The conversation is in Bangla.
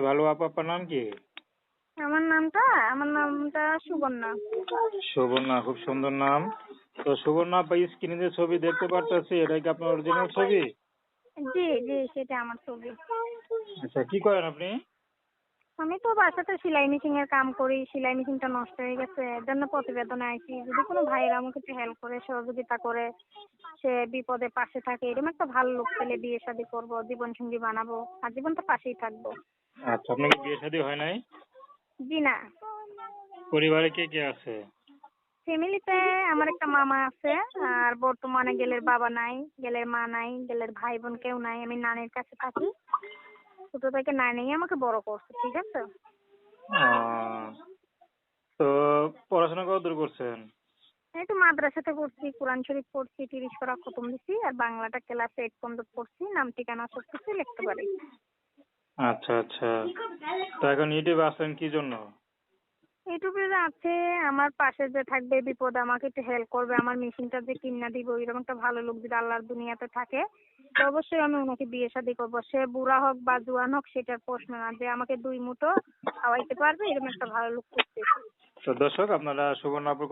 তাহলে ভালো আপু আপনার নাম কি? আমার নামটা আমার নামটা সুবর্ণা। সুবর্ণা খুব সুন্দর নাম। তো সুবর্ণা আপা স্ক্রিনে যে ছবি দেখতে পারতেছি এটা কি আপনার অরিজিনাল ছবি? জি জি সেটা আমার ছবি। আচ্ছা কি করেন আপনি? আমি তো বাসাতে সেলাই মেশিন এর কাম করি সেলাই মেশিনটা নষ্ট হয়ে গেছে এর জন্য প্রতিবেদনে আইছি। যদি কোনো ভাইয়ের আমাকে একটু হেল্প করে সহযোগিতা করে সে বিপদে পাশে থাকে এরকম একটা ভালো লোক পেলে বিয়ে শাদী করব জীবন সঙ্গী বানাবো আর জীবন তো পাশেই থাকব। আচ্ছা আপনার কি বিয়ে শাদী হয় নাই? জি না। পরিবারে কে কে আছে? ফ্যামিলিতে আমার একটা মামা আছে আর বর্তমানে গেলের বাবা নাই গেলের মা নাই গেলের ভাই বোন কেউ নাই আমি নানির কাছে থাকি। ছোট থেকে নানি আমাকে বড় করছে ঠিক আছে? তো পড়াশোনা কত দূর করছেন? এই তো মাদ্রাসাতে পড়ছি কোরআন শরীফ পড়ছি তিরিশ করা খতম দিছি আর বাংলাটা ক্লাস এইট পর্যন্ত পড়ছি নাম ঠিকানা সব কিছু লিখতে পারি। আচ্ছা আচ্ছা। তো এখন ইউটিউবে আসছেন কি জন্য? ইউটিউবে আছে আমার পাশে যে থাকবে বিপদ আমাকে একটু হেল্প করবে আমার মেশিনটা যে কিনা দিব এরকম একটা ভালো লোক যদি আল্লাহর দুনিয়াতে থাকে তো অবশ্যই আমি ওনাকে বিয়ে শাদী করব। সে বুড়া হোক বা জোয়ান হোক সেটার প্রশ্ন না যে আমাকে দুই মুঠো খাওয়াইতে পারবে এরকম একটা ভালো লোক করতে। তো দর্শক আপনারা সুবর্ণ আপুর